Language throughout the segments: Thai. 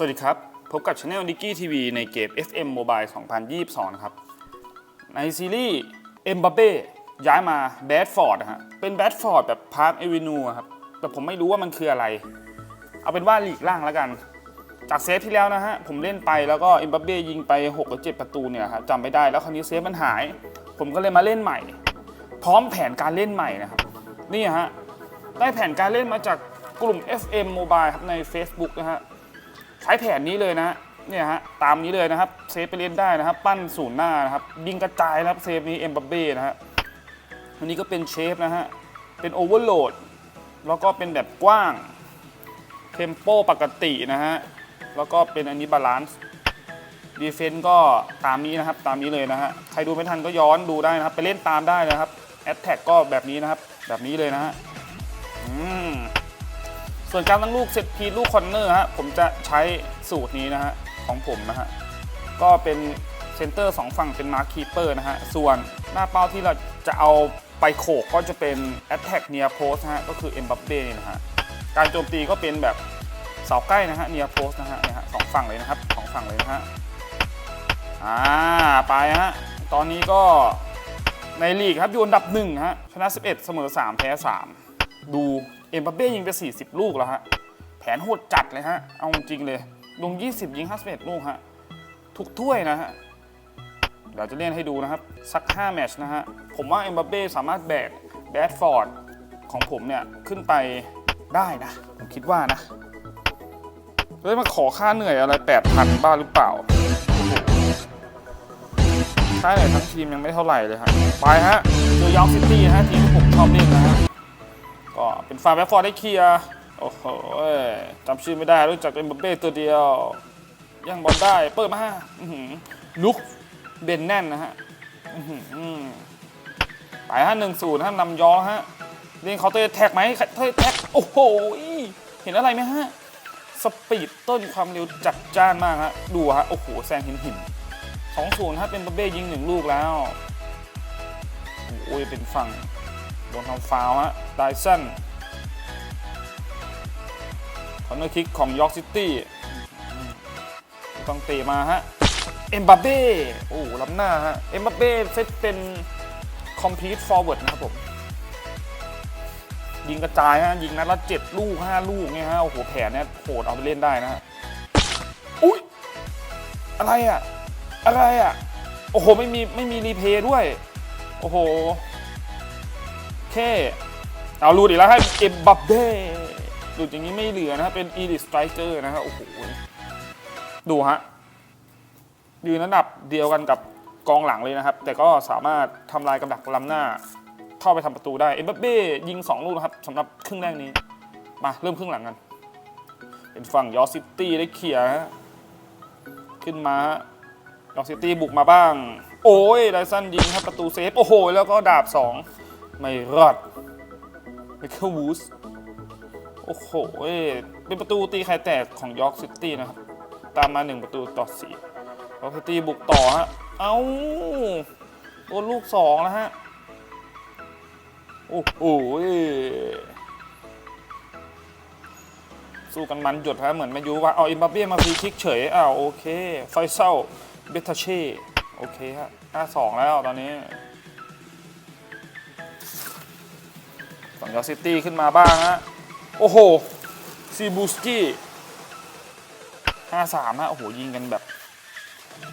สวัสดีครับ พบกับช anel นิกกี้ทีวีในเกม FM Mobile 2022 นะครับ ในซีรีส์เอ็มบัเป้ย้ายมาแบดฟอร์ดนะฮะ เป็นแบดฟอร์ดแบบพาร์ a เอวินูครับ แต่ผมไม่รู้ว่ามันคืออะไร เอาเป็นว่าหลีกล่างแล้วกัน จากเซฟที่แล้วนะฮะ ผมเล่นไปแล้วก็เอ็มบัเป้ยิงไป 6 หรือ 7 ประตูเนี่ยครับจำไม่ได้แล้วคราวนี้เซฟมันหาย ผมก็เลยมาเล่นใหม่ พร้อมแผนการเล่นใหม่นะครับ นี่ฮะ ได้แผนการเล่นมาจากกลุ่ม FM Mobile ครับใน Facebook นะฮะ ใช้แผนนี้เลยนะเนี่ยฮะตามนี้เลยนะครับเซฟไปเล่นได้นะครับ ปั้นศูนย์หน้านะครับยิงกระจายนะครับเซฟนี้เอ็มบัปเบ้นะฮะอันนี้ก็เป็นเชฟนะฮะเป็นโอเวอร์โหลดแล้วก็เป็นแบบกว้างเทมโปปกตินะฮะแล้วก็เป็นอันนี้บาลานซ์ดีเฟนต์ก็ตามนี้นะครับตามนี้เลยนะฮะใครดูไม่ทันก็ย้อนดูได้นะครับ ไปเล่นตามได้นะครับแอตแทกก็แบบนี้นะครับ แบบนี้เลยนะฮะอืม ส่วนการตั้งลูกเซตพีลูกคอนเนอร์ฮะผมจะใช้สูตรนี้นะฮะของผมนะฮะก็เป็นเซนเตอร์สองฝั่งเป็นมาร์คคีเปอร์นะฮะส่วนหน้าเป้าที่เราจะเอาไปโขกก็จะเป็น Attack Near Post นะฮะก็คือเอ็มบัปเบ้นะฮะการโจมตีก็เป็นแบบเสาใกล้นะฮะ Near Post นะฮะเนี่ยฮะสองฝั่งเลยนะครับสองฝั่งเลยนะฮะอ่าไปฮะตอนนี้ก็ในลีกครับอยู่อันดับหนึ่งฮะชนะ 11 เสมอ 3 แพ้ 3 ดู เอ็มบัปเป้ยิงไป 40 ลูกแล้วฮะ แผนโหดจัดเลยฮะ เอาจริงเลย ลง 20 ยิง 51 ลูกฮะ ทุกถ้วยนะฮะ เดี๋ยวจะเล่นให้ดูนะครับ สัก 5 แมตช์นะฮะ ผมว่าเอ็มบัปเป้สามารถแบกแบดฟอร์ดของผมเนี่ย ขึ้นไปได้นะ ผมคิดว่านะเลยมาขอค่าเหนื่อยอะไร 8,000 บ้าหรือเปล่า ค่าเหนื่อยทั้งทีมยังไม่เท่าไหร่เลยฮะ ไปฮะเจอยอร์กซิตี้ฮะทีมที่ผมชอบเล่นนะฮะ เป็นฟาร์มแบฟฟอร์ดได้เคลียร์โอ้โหจำชื่อไม่ได้รู้จักเป็นบัปเป้ตัวเดียวย่างบอลได้เปิดมาลุกเบนแน่นนะฮะอื้อหือไปฮะหนึ่งศูนย์ฮะนำยอฮะเล่นเขาเตอร์แท็กไหมเคาน์เตอร์แท็กโอ้โหเห็นอะไรไหมฮะสปีดต้นความเร็วจัดจ้านมากฮะดูฮะโอ้โหแซงหินหินสองศูนย์ฮะเป็นบัปเป้ยิงหนึ่งลูกแล้วโอ้ยเป็นฝั่ง โดนทำฟาวฮะไดสันคอนเนอร์คิกของยอร์กซิตี้ต้องเตะมาฮะ เอ็มบัปเบ้โอ้ล้ำหน้าฮะ เอ็มบัปเบ้เซตเป็นคอมพลีทฟอร์เวิร์ดนะครับผม ยิงกระจายฮะ ยิงนัดละเจ็ดลูกห้าลูกเนี่ยฮะ โอ้โห แผนเนี่ยโหดเอาไปเล่นได้นะฮะ อุ้ย อะไรอะ อะไรอะ โอ้โห ไม่มี ไม่มีรีเพย์ด้วย โอ้โห เคเอาลูดอีกแล้วให้เอ็มบัปเบ้ลูดอย่างนี้ไม่เหลือนะครับเป็นอีลิสไตรเกอร์นะครับโอ้โหดูฮะยืนระดับเดียวกันกับกองหลังเลยนะครับ แต่ก็สามารถทำลายกำดักล้ำหน้า เข้าไปทำประตูได้เอ็มบัปเบ้ยิง 2 ลูกนะครับสำหรับครึ่งแรกนี้ มาเริ่มครึ่งหลังกัน เป็นฝั่งยอร์ซิตี้ได้เคลียขึ้นมาฮะยอร์ซิตี้บุกมาบ้าง โอ้ยไดสันยิงครับประตูเซฟ โอ้โห แล้วก็ดาบ 2 ไม่รอดไมเคิลวูสโอ้โหเป็นประตูตีไข่แตกของยอร์กซิตี้นะครับ ตามมา 1 ประตูต่อ4ยอร์กซิตี้บุกต่อฮะ เอ้าโดนลูก2แล้วฮะ โอ้โหสู้กันมันหยดฮะ เหมือนแมายูว่าเอาอิมบัปเบ้มาฟรีคิกเฉยอ้าวโอเค ไฟเซลเบตาเช่ โอเคฮะ5-2แล้วตอนนี้ ฝั่งยอร์ซิตี้ขึ้นมาบ้างฮะ โอ้โหซีบูสกี้ห้าสามฮะ โอ้โห ยิงกันแบบ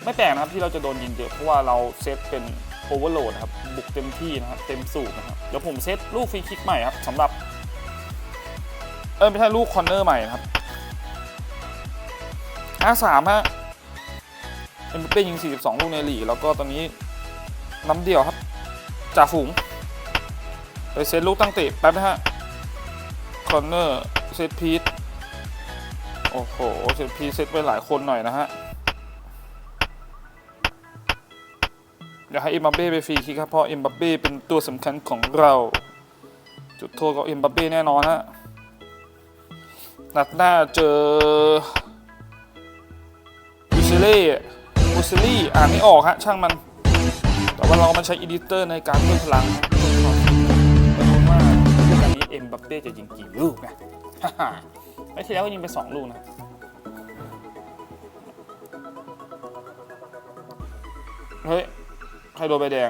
ไม่แปลกนะครับที่เราจะโดนยิงเยอะ เพราะว่าเราเซตเป็นโอเวอร์โหลดครับ บุกเต็มที่นะครับ เต็มสูบนะครับ เดี๋ยวผมเซตลูกฟรีคิกใหม่ครับสำหรับ เออไม่ใช่ลูกคอนเนอร์ใหม่ครับห้าสามฮะเอ็มเป้ยิง 42 ลูกในลีกแล้วก็ตอนนี้น้ำเดียวครับจ่าฝูง ไปเซตลูกตั้งเตะแป๊บนะฮะ คอนเนอร์เซตพีทโอ้โห เซตพีทเซตไปหลายคนหน่อยนะฮะเดี๋ยวให้เอ็มบัปเบ้ไปฟรีคิกครับ เพราะเอ็มบัปเบ้เป็นตัวสำคัญของเรา จุดโทษกับเอ็มบัปเบ้แน่นอนฮะ นัดหน้าเจอบูซิเล่บูซิลี่อ่านไม่ออกฮะ ช่างมัน แต่ว่าเราก็มาใช้อีดิเตอร์ในการเพิ่มพลัง เอ็มบัปเป้จะยิงกี่ลูกนะไม่ใช่แล้วก็ยิงไป 2 ลูกนะเฮ้ย ใครโดนใบแดง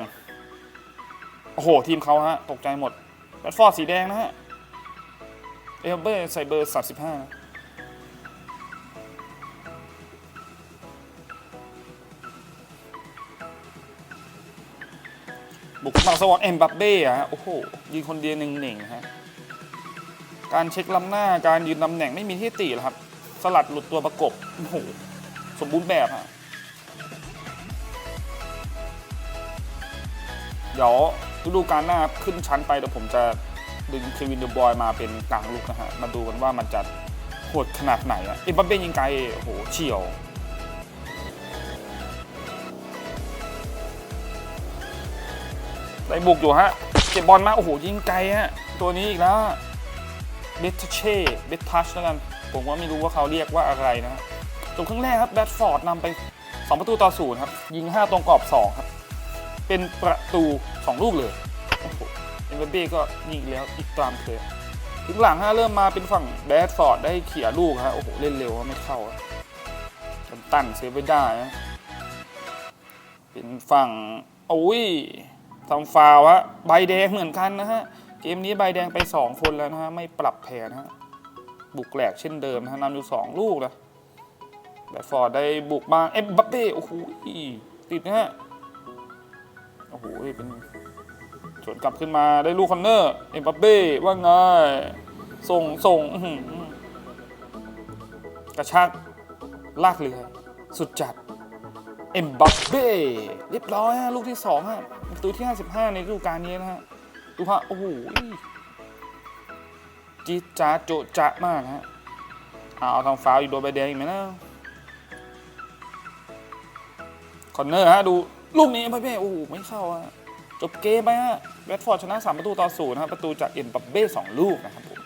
โอ้โห ทีมเขาฮะ ตกใจหมดแบทฟอร์ดสีแดงนะฮะ เอลเบอร์ใส่เบอร์สามสิบห้าบุกมาสวอตเอ็มบัปเป้อะโอ้โห ยิงคนเดียวหนึ่งหนึ่งฮะ การเช็คลำหน้าการยืนตำแหน่งไม่มีที่ติแล้วครับ สลัดหลุดตัวประกบโอ้โหสมบูรณ์แบบฮะเดี๋ยวฤดูกาลหน้าขึ้นชั้นไปเดี๋ยวผมจะดึงเควินเดอะบอยมาเป็นกลางลูกนะฮะ มาดูกันว่ามันจะโหดขนาดไหนอะเอ็มบัปเป้ยิงไกลโอ้โหเฉียวได้บุกอยู่ฮะ เก็บบอลมา โอ้โห ยิงไกลฮะ ตัวนี้อีกแล้ว เบทเช่เบททัชแล้วกัน ผมว่าไม่รู้ว่าเขาเรียกว่าอะไรนะฮะจบครึ่งแรกครับแบดฟอร์ดนำไป 2 ประตูต่อศูนย์ครับ ยิง 5 ตรงกรอบ 2 ครับ เป็นประตู 2 ลูกเลยโอ้โหเอ็มบัปเป้ก็ยิงแล้วอีกตามเคยถึงหลังฮะเริ่มมาเป็นฝั่งแบดฟอร์ดได้เขี่ยลูกฮะโอ้โห เล่นเร็วไม่เข้าฮะตันเซฟไว้ได้ฮะเป็นฝั่งโอ้ยทำฟาวฮะใบแดงเหมือนกันนะฮะ เกมนี้ใบแดงไป 2 คนแล้วนะฮะ ไม่ปรับแผนนะฮะ บุกแหลกเช่นเดิมนะฮะนำอยู่2ลูกนะแบดฟอร์ดได้บุกมาเอ็มบัปเป้โอ้โหติดนะฮะ โอ้โหเป็นสวนกลับขึ้นมาได้ลูกคอนเนอร์ เอ็มบัปเป้ว่าไง ส่งส่งกระชากลากเรือสุดจัด เอ็มบัปเบ้เรียบร้อยฮะ ลูกที่สองฮะประตูที่ 55 ในฤดูกาลนี้นะฮะ ดูฮะโอ้โหจีจ้าโจจะมากฮะเอาเอาทางฟาวล์อีกโดนใบแดงอีกไหมนะคอนเนอร์ฮะดูลูกนี้เอ็มบัปเบ้โอ้โหไม่เข้าฮะจบเกมไปฮะแบดฟอร์ดชนะ3ประตูต่อศูนย์นะครับประตูจากเอ็มบัปเบ้2ลูกนะครับผม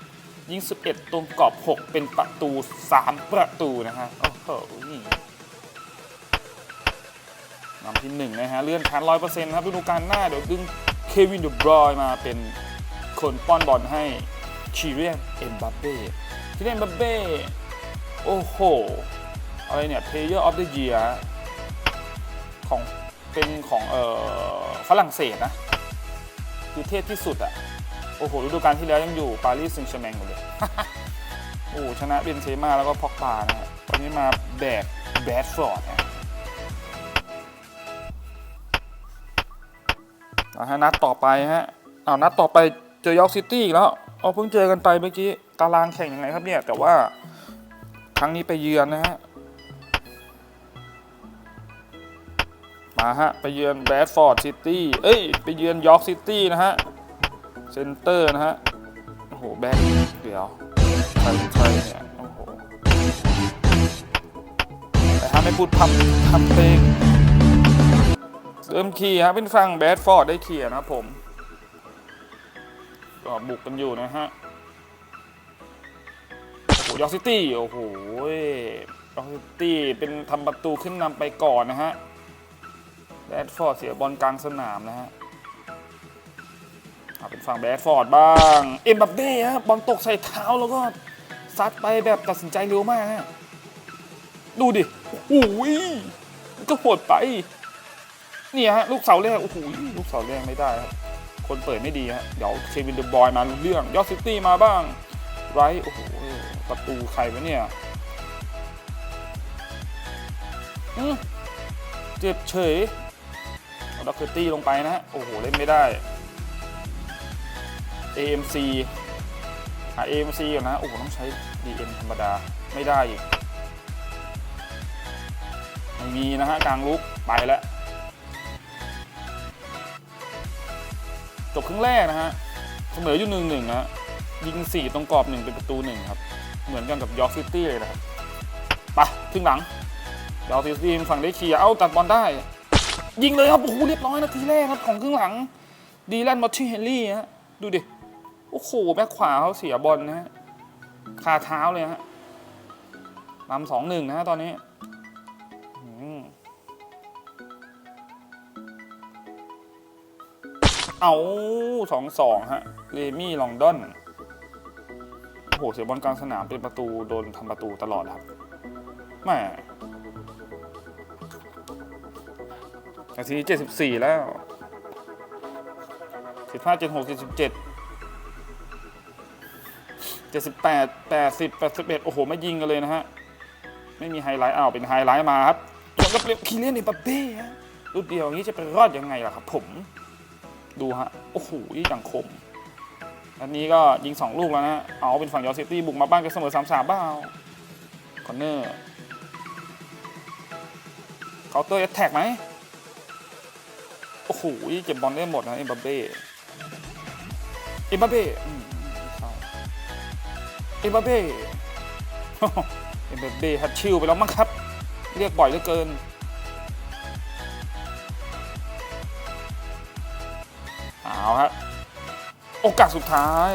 ยิง 11 ตรงกรอบ 6 เป็นประตู 3 ประตูนะฮะโอ้โหนี่นำที่หนึ่งนะฮะเลื่อนชั้นร้อยเปอร์เซ็นต์ครับฤดูกาลหน้าเดี๋ยวดึง วินเดบรอยมาเป็นคนป้อนบอลให้คีเรียนเอ็มบัปเบ้คีเรียนบัปเบ้โอ้โห อะไรเนี่ย Player of the Year ของเป็นของเอ่อฝรั่งเศสนะ คือเทพที่สุดอะโอ้โหฤดูกาลที่แล้วยังอยู่ปารีสแซงต์แชร์แมงหมดเลยโอ้ชนะเบนเซม่าแล้วก็พ็อกบานะฮะวันนี้มาแบกแบดฟอร์ดนะ นะฮะนัดต่อไปฮะเอานัดต่อไปเจอยอร์กซิตี้อีกแล้วเอาเพิ่งเจอกันไปเมื่อกี้ตารางแข่งยังไงครับเนี่ย แต่ว่าครั้งนี้ไปเยือนนะฮะมาฮะไปเยือนแบดฟอร์ดซิตี้เอ้ยไปเยือนยอร์กซิตี้นะฮะเซนเตอร์นะฮะโอ้โหแบดเดี๋ยวใครเนใครเนี่ยโอ้โหแต่ถ้าไม่พูดพับพับเพลง เริ่มขี่ครับเป็นฝั่งแบดฟอร์ดได้เขี่ยนะครับผมก็บุกกันอยู่นะฮะโอ้โหยอร์กซิตี้โอ้โหยอร์กซิตี้เป็นทำประตูขึ้นนำไปก่อนนะฮะแบดฟอร์ดเสียบอลกลางสนามนะฮะเป็นฝั่งแบดฟอร์ดบ้าง เอ็มบัปเบ้ฮะบอลตกใส่เท้าแล้วก็ซัดไปแบบตัดสินใจเร็วมากฮะดูดิโอ้โหมันก็โหดไป นี่ฮะลูกเสาแรกโอ้โหลูกเสาแรกไม่ได้ครับคนเปิดไม่ดีฮะเดี๋ยวเควินเดอะบอยมาเรื่องยอร์ซิตี้มาบ้างไรโอ้โหประตูใครวะเนี่ยเจ็บเฉยเอาด็อกเตอร์ตี้ลงไปนะฮะโอ้โหเล่นไม่ได้ AMC หา AMC ก่อนนะโอ้โหต้องใช้ DM ธรรมดาไม่ได้อีกไม่มีนะฮะกลางลุกไปแล้ว จบครึ่งแรกนะฮะเสมออยู่หนึ่งหนึ่งนะฮะยิงสี่ตรงกรอบหนึ่งเป็นประตูหนึ่งครับ เหมือนกันกับยอร์กซิตี้เลยนะครับไปครึ่งหลังยอร์กซิตี้ฝั่งได้เคลียร์เอ้าตัดบอลได้ ยิงเลยครับโอ้โหเรียบร้อยนาทีแรกครับของครึ่งหลัง ดีแลนมอตติเฮนรี่ฮะดูดิโอ้โหแบ็คขวาเขาเสียบอลนะฮะคาเท้าเลยฮะนำสองหนึ่งนะฮะตอนนี้ เอาสองสองฮะเลมี่ลองดอน โอ้โห เสียบอลกลางสนามเป็นประตู โดนทำประตูตลอดครับแม่นาทีเจ็ดสิบสี่แล้วสิบห้าเจ็ดหกเจ็ดสิบเจ็ดเจ็ดสิบแปดแปดสิบแปดสิบเอ็ดโอ้โห ไม่ยิงกันเลยนะฮะ ไม่มีไฮไลท์อ้าวเป็นไฮไลท์มาครับจนกับเรียกคีเลียนเอ็มบัปเป้ฮะรูดเดียวอย่างนี้จะไปรอดยังไงล่ะครับผม ดูฮะ โอ้โหอย่างคมอันนี้ก็ยิงสองลูกแล้วนะ เอาเป็นฝั่งยอร์ซิตี้บุกมาบ้านกันเสมอสามสามบ้าคอนเนอร์เคาน์เตอร์แอตแทกไหมโอ้โหเก็บบอลได้หมดนะเอ็มบัเป้เอ็มบัเป้เอ็มบัเป้เอ็มบัเป้ฮัดชิลไปแล้วมั้งครับ เรียกบ่อยเหลือเกิน โอกาสสุดท้าย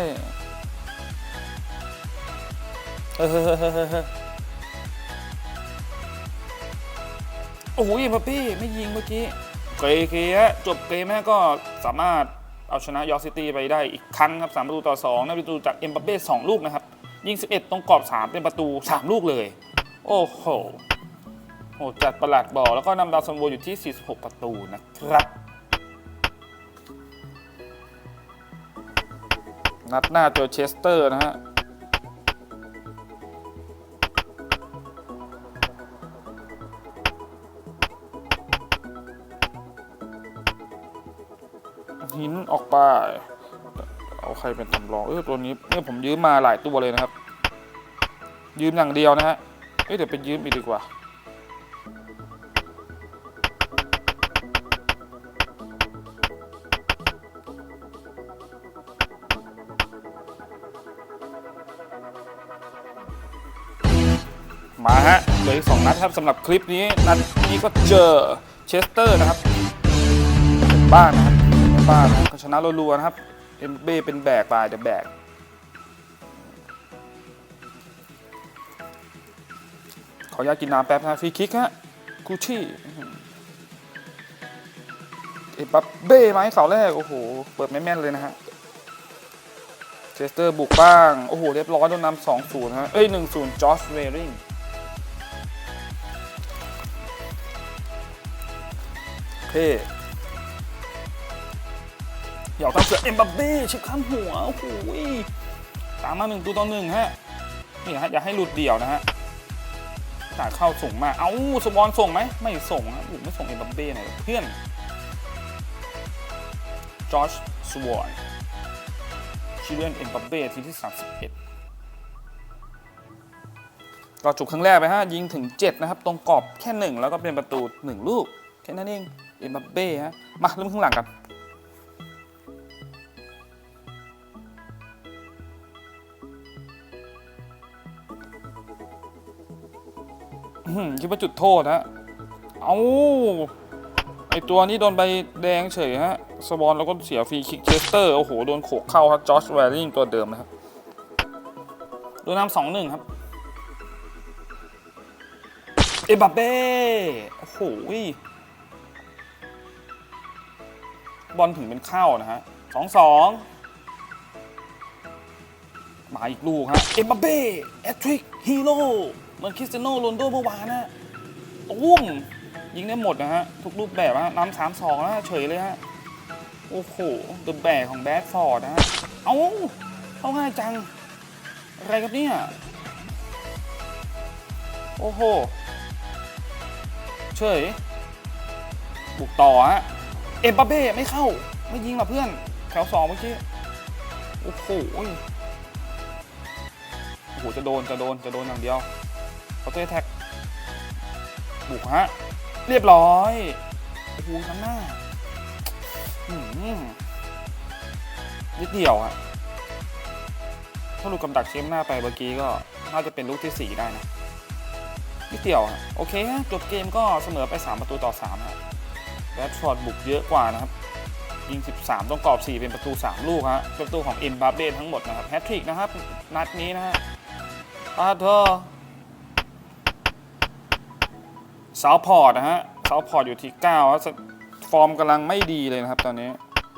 เฮ้ยโอ้โหเอ็มบัปเป้ไม่ยิงเมื่อกี้เกรเกฮะจบเกมแม่ก็สามารถเอาชนะยอร์กซิตี้ไปได้อีกครั้งครับ3ประตูต่อ2ในประตูจากเอ็มบัปเป้2ลูกนะครับ ยิง 11 ตรงกรอบ 3 เป็นประตู 3 ลูกเลย โอ้โหโหจัดประหลาดบอกแล้วก็นำดาวซันโวอยู่ที่ 46 ประตูนะครับ นัดหน้าเจอเชสเตอร์นะฮะหินออกไป เอาใครเป็นตำรอง เออตัวนี้เนี่ยผมยืมมาหลายตัวเลยนะครับ ยืมอย่างเดียวนะฮะ เอ้ยเดี๋ยวไปยืมอีกดีกว่า นัดครับสำหรับคลิปนี้นัดนี้ก็เจอเชสเตอร์นะครับเป็นบ้านนะครับเป็นบ้านนะชนะรัวๆนะครับเอ็มเบ้เป็นแบกไปเดี๋ยวแบกขออนุญาตกินน้ำแป๊บนะฟรีคิกฮะกูชี่เอ็มบัปเบ้ไหมเสาแรก โอ้โห เปิดไม่แม่นเลยนะฮะเชสเตอร์บุกบ้าง โอ้โห เรียบร้อยโดนนำสองศูนย์ฮะ เอ้ยหนึ่งศูนย์จอสเวริง เท่หยอกตามเสือเอ็มบัปเบ้ชิบข้ามหัวโอ้โหตามมาหนึ่งตัวต่อหนึ่งฮะนี่ฮะอย่าให้หลุดเดี่ยวนะฮะตาเข้าส่งมา เอ้าสมบอลส่งไหม ไม่ส่งฮะผมไม่ส่งเอ็มบัปเบ้ไหนเพื่อนจอร์จสวอนชิเลียนเอ็มบัปเป้ทีที่ 31 ก็จบครั้งแรกไปฮะ ยิงถึง 7 นะครับ ตรงกรอบแค่ 1 แล้วก็เป็นประตู 1 ลูก แค่นั้นเอง เอ็มบัปเป้ฮะ มาเริ่มข้างหลังกันคิดว่าจุดโทษฮะ เอาไอตัวนี้โดนใบแดงเฉยฮะสวอนแล้วก็เสียฟรีคิกเชสเตอร์ โอ้โห โดนโขกเข้าครับจอชแวริงตัวเดิมนะครับ โดนนำสองหนึ่งครับ เอบัปเป้โอ้โห บอลถึงเป็นเข้านะฮะสองสองมาอีกลูกฮะเอ็มบัเป้แอตทริกฮีโร่เหมือนคริสเตียโนโรนโดเมื่อวานนะตุ้มยิงได้หมดนะฮะ ทุกรูปแบบฮะนำสามสองแล้วเฉยเลยฮะ โอ้โหเดอะแบกของแบดฟอร์ดนะฮะ เอาเข้าง่ายจัง อะไรครับเนี่ย โอ้โห เฉย บุกต่อฮะ เอ็มบัปเป้ไม่เข้า ไม่ยิงหรอเพื่อน แถวสองเมื่อกี้ โอ้โห โอ้โห จะโดน จะโดน จะโดนอย่างเดียวเขาเตะแท็ก บุกฮะ เรียบร้อย โอ้โหข้งหน้าอืมนิดเดียวอะถ้าลูกกำดักเชมหน้าไปเมื่อกี้ก็น่าจะเป็นลูกที่ 4 ได้นะนิดเดียวอะโอเคฮะจบเกมก็เสมอไป 3 ประตูต่อ3ฮะ แรดฟอร์ดบุกเยอะกว่านะครับ ยิง 13 ต้องกรอบ 4 เป็นประตู 3 ลูกฮะประตูของเอ็มบาเบ้ทั้งหมดนะครับแฮตทริกนะครับ นัดนี้นะฮะอาเธอเซาพอร์ตนะฮะเซาพอร์ตอยู่ที่9ครับฟอร์มกำลังไม่ดีเลยนะครับตอนนี้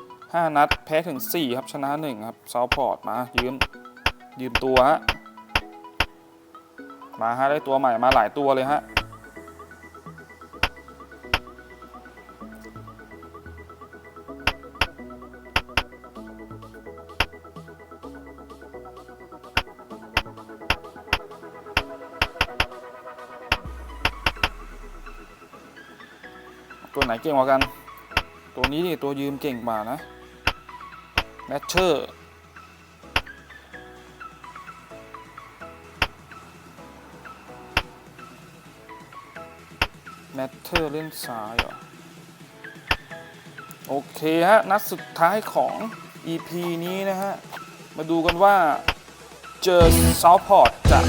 5 นัดแพ้ถึง 4 ครับชนะ 1 ครับเซาพอร์ตมายืมยืมตัวฮะมาฮะได้ตัวใหม่มาหลายตัวเลยฮะ ตัวไหนเก่งกว่ากัน ตัวนี้ดิตัวยืมเก่งกว่านะแมทเชอร์แมทเชอร์เล่นซ้ายเหรอ โอเคฮะ นัดสุดท้ายของ EP นี้นะฮะ มาดูกันว่าเจอซาวพอร์ตจะ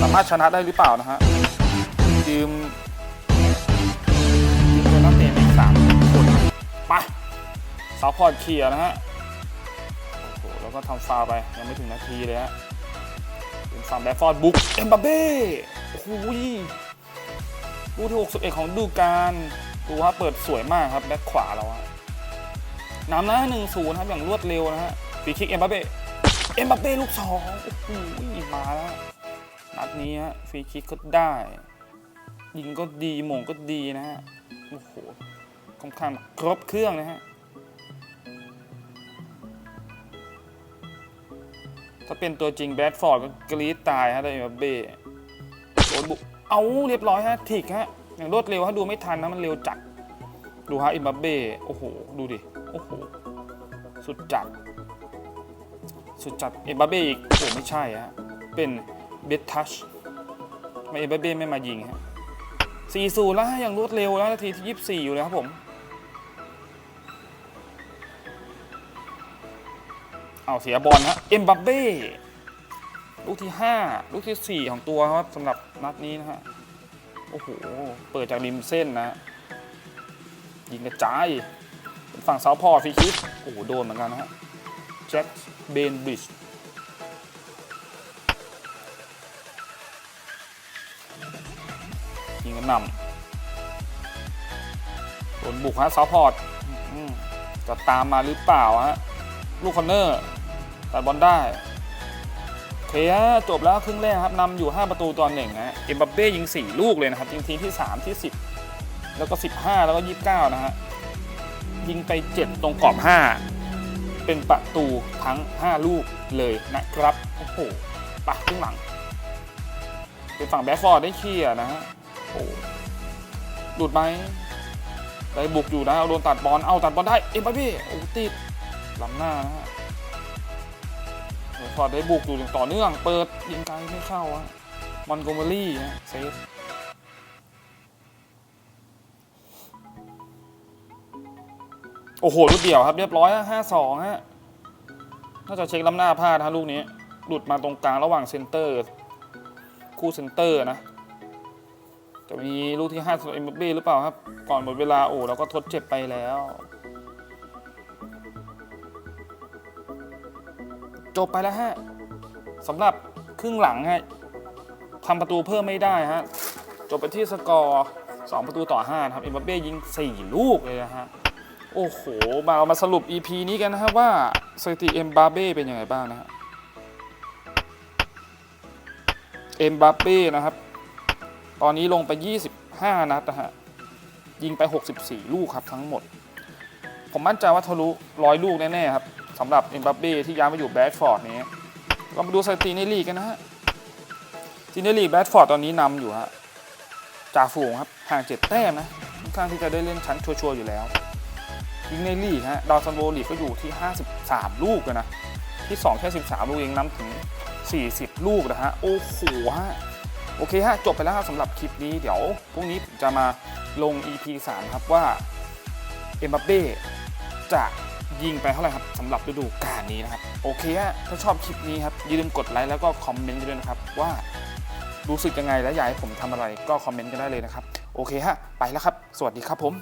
สามารถชนะได้หรือเปล่านะฮะยืมาวพอร์ตเคลียร์นะฮะ โอ้โห แล้วก็ทำฟาวไป ยังไม่ถึงนาทีเลยฮะ เป็นฝั่งแบฟฟอร์ดบุก เอ็มบัเบ้ โอ้โหลูกที่61 ของดูกาลดูว่าเปิดสวยมากครับ แบ็คขวาเราอะนำนะหนึ่งศูนย์ครับ อย่างรวดเร็วนะฮะฟรีคิกเอ็มบัเบ้ เอ็มบัเป้ลูกสองโอ้โหมาแล้ว นัดนี้ฮะฟรีคิกก็ได้ ยิงก็ดีหม่งก็ดีนะฮะ โอ้โหค่อนข้างครบเครื่องนะฮะ ถ้าเป็นตัวจริงแบดฟอร์ดก็กรี๊ดตายฮะได้เอ็มบัปเป้โดนบุกเอาเรียบร้อยฮะทิกฮะอย่างรวดเร็วฮะดูไม่ทันนะมันเร็วจัดดูฮะเอ็มบัปเป้โอ้โหดูดิโอ้โหสุดจัดสุดจัดเอ็มบัปเบ้อีกโอ้ไม่ใช่ฮะเป็นเบสทัชไม่เอ็มบัปเบ้ไม่มายิงฮะสี่ศูนย์แล้วฮะอย่างรวดเร็วแล้วนาทีที่ยี่สิบสี่อยู่เลยครับผม เอาเสียบอลฮะเอ็มบัปเบ้ลูกที่ห้าลูกที่สี่ของตัวครับสำหรับนัดนี้นะฮะ โอ้โห เปิดจากริมเส้นนะ ยิงกระจายฝั่งเซาพอฟรีคิกโอ้โห โดนเหมือนกันนะฮะ แจ็คเบนบริดจ์ยิงกันนำโดนบุกฮะซัพพอร์ตจะตามมาหรือเปล่าฮะ ลูกคอนเนอร์ ตัดบอลได้เคฮะจบแล้วครึ่งแรกครับนำอยู่ 5 ประตูตอนหนึ่งฮะเอ็มบัปเป้ยิง 4 ลูกเลยนะครับยิงทีที่ 3 ที่ 10 แล้วก็ 15 แล้วก็ 29 นะฮะยิงไป 7 ตรงกรอบ 5 เป็นประตูทั้ง 5 ลูกเลยนะครับ โอ้โหปะครึ่งหลัง เป็นฝั่งแบดฟอร์ดได้เคลียร์นะฮะโอ้หลุดไหมได้บุกอยู่นะเอาโดนตัดบอลเอาตัดบอลได้เอ็มบัปเป้โอ้ติดล้ำหน้านะฮะ ฟอร์ดได้บุกอยู่อย่างต่อเนื่อง เปิดยิงไกลไม่เข้าฮะมอนโกเมอรี่ฮะเซฟโอ้โหลูกเดี่ยวครับเรียบร้อยห้าสองฮะน่าจะเช็คล้ำหน้าพลาดฮะลูกนี้ หลุดมาตรงกลางระหว่างเซนเตอร์ คู่เซนเตอร์นะจะมีลูกที่5สำหรับเอ็มบัปเบ้หรือเปล่าครับ ก่อนหมดเวลาโอ้เราก็ทดเจ็บไปแล้ว จบไปแล้วฮะสำหรับครึ่งหลังฮะทำประตูเพิ่มไม่ได้ฮะจบไปที่สกอร์2ประตูต่อ5นะครับเอ็มบัปเบ้ยิง 4 ลูกเลยนะฮะโอ้โห มาเรามาสรุป EP นี้กันนะครับว่าสถิติเอ็มบาเบ้เป็นยังไงบ้างนะฮะเอ็มบาเบ้นะครับ ตอนนี้ลงไป 25 นัดนะฮะยิงไป 64 ลูกครับทั้งหมด ผมมั่นใจว่าทะลุร้อยลูกแน่ ๆ ครับ สำหรับเอ็มบาเบ้ที่ย้ายมาอยู่แบดฟอร์ดนี้เรามาดูสถิติในลีกกันนะฮะทีในลีกแบดฟอร์ดตอนนี้นำอยู่ฮะจ่าฝูงครับห่างเจ็ดแต้มนะค่อนข้างที่จะได้เล่นชั้นชัวร์ๆอยู่แล้วยิงในลีกฮะดาวซันโบลีกก็อยู่ที่ 53 ลูกเลยนะที่ 2 แค่ 13 ลูกเองนำถึง 40 ลูกนะฮะโอ้โหฮะโอเคฮะจบไปแล้วครับสำหรับคลิปนี้เดี๋ยวพรุ่งนี้ผมจะมาลง EP 3 ครับว่าเอ็มบัปเป้จะ ยิงไปเท่าไหร่ครับสำหรับฤดูกาลนี้นะครับ โอเคฮะถ้าชอบคลิปนี้ครับอย่าลืมกดไลค์แล้วก็คอมเมนต์กันด้วยนะครับ ว่ารู้สึกยังไงและอยากให้ผมทำอะไรก็คอมเมนต์กันได้เลยนะครับ โอเคฮะไปแล้วครับ สวัสดีครับผม